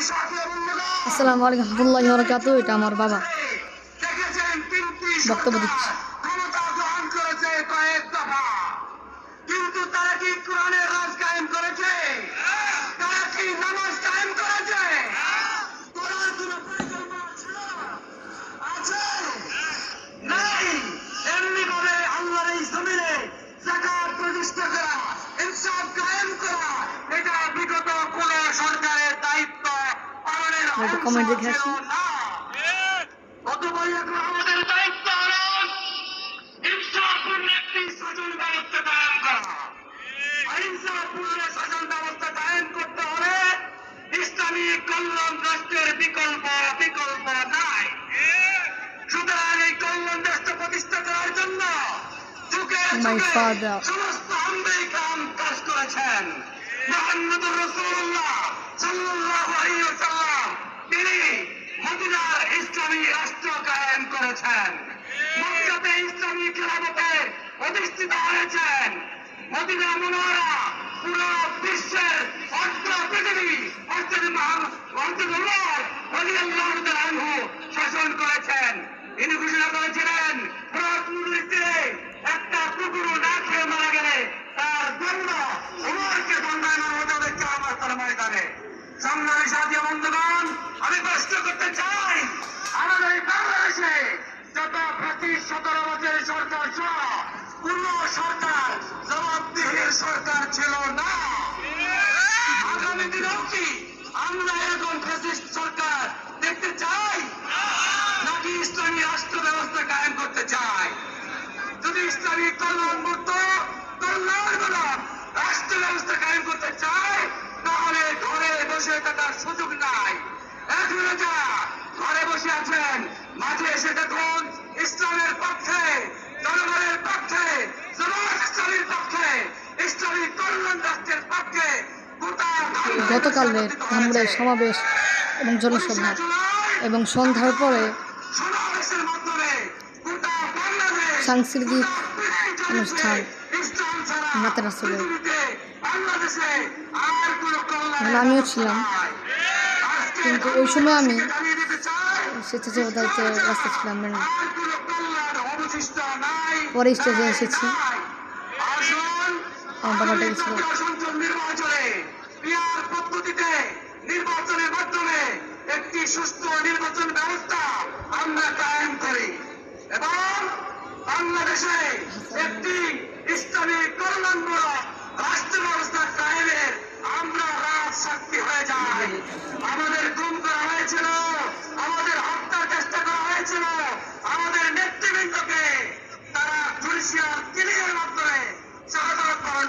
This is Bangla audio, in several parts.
আসসালামু আলাইকুম, রহমতুল্লাহ বরকাত এটা আমার বাবা। বক্তব্য দিচ্ছে। কিন্তু তারা কি কোরআনের রাজ কায়েম করেছে? তারা কি নামাজ কায়েম করেছে করার কোনো পরিকল্পনা ছিল আছে নাই এমনি ভাবে আল্লাহর এই জমিনে জাকাত প্রতিষ্ঠা করা ইনসাফ কায়েম করা এটা বিগত কোন সরকারের দায়িত্ব পালনের একটু অংশ comment দেখে আসি। ছিল না অতএব এখন আমাদের দায়িত্ব হলো ইনসাফপূর্ণ একটি শাসন ব্যবস্থা কায়েম করা অহিংসাপূর্ণ শাসন হলে ইসলামী কল্যাণ রাষ্ট্রের বিকল্প বিকল্প নাই। সুতরাং এই কল্যাণ রাষ্ট্র প্রতিষ্ঠা করার জন্য যুগে যুগে. সমস্ত আমেরিকান কাজ করেছেন। মোহাম্মদ সাল্লাল্লাহু আলাইহি ওয়াসাল্লাম তিনি মদিনার ইসলামী রাষ্ট্র করেছেন। মক্কাতে ইসলামী খেলাফতে অধিষ্ঠিত হয়েছেন। মদিনা মুনারা পুরো বিশ্বের অর্থ পৃথিবী অর্থের অর্থের উমর তাআলা আনহু শাসন করেছেন। তিনি ঘোষণা করেছিলেন একটা কুকুর না খেয়ে মারা গেলে তার জন্য উমরকে দণ্ডায়মান হতে হবে কিয়ামতের ময়দানে সংগ্রামী সাথী বন্ধুগণ, আমি প্রশ্ন করতে চাই আমাদের বাংলাদেশে যত পঁচিশ, সতেরো বছরের সরকার সহ কোন সরকার জবাবদিহির সরকার ছিল না। আগামী দিনেও কি আমরা ফ্যাসিস্ট সরকার দেখতে চাই? নাকি ইসলামী রাষ্ট্র ব্যবস্থা কায়েম করতে চাই? যদি ইসলামী কল্যাণ রাষ্ট্র ব্যবস্থা কায়েম করতে তাহলে ঘরে বসে থাকার সুযোগ নাই। এখনও যা ঘরে বসে আছেন। মাঝে এসে দেখুন ইসলামের পক্ষে জনগণের পক্ষে ইসলামের পক্ষে ইসলামী কল্যাণ রাষ্ট্রের পক্ষে গতকালের ধামরাই সমাবেশ এবং জনসভা এবং সন্ধ্যার পরে সাংস্কৃতিক অনুষ্ঠান নাতের আসলে। মানে আমিও ছিলাম। কিন্তু ওই সময় আমি স্বেচ্ছাসেবক দায়িত্বে ব্যস্ত ছিলাম পরে স্টেজে এসেছি নির্বাচনের মাধ্যমে একটি সুস্থ নির্বাচন ব্যবস্থা আমরা কায়েম করি এবং বাংলাদেশে একটি ইসলামী কল্যাণমূলক রাষ্ট্র ব্যবস্থা কায়েমের আমরা রাজ শক্তি হয়ে যাই আমাদের গুম করা হয়েছিল আমাদের হত্যার চেষ্টা করা হয়েছিল আমাদের নেতৃবৃন্দকে তারা জুডিশিয়াল কিলিংয়ের মাধ্যমে শাহাদতবরণ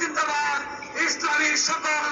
জিন্দাবাদ। ইসলামী সকল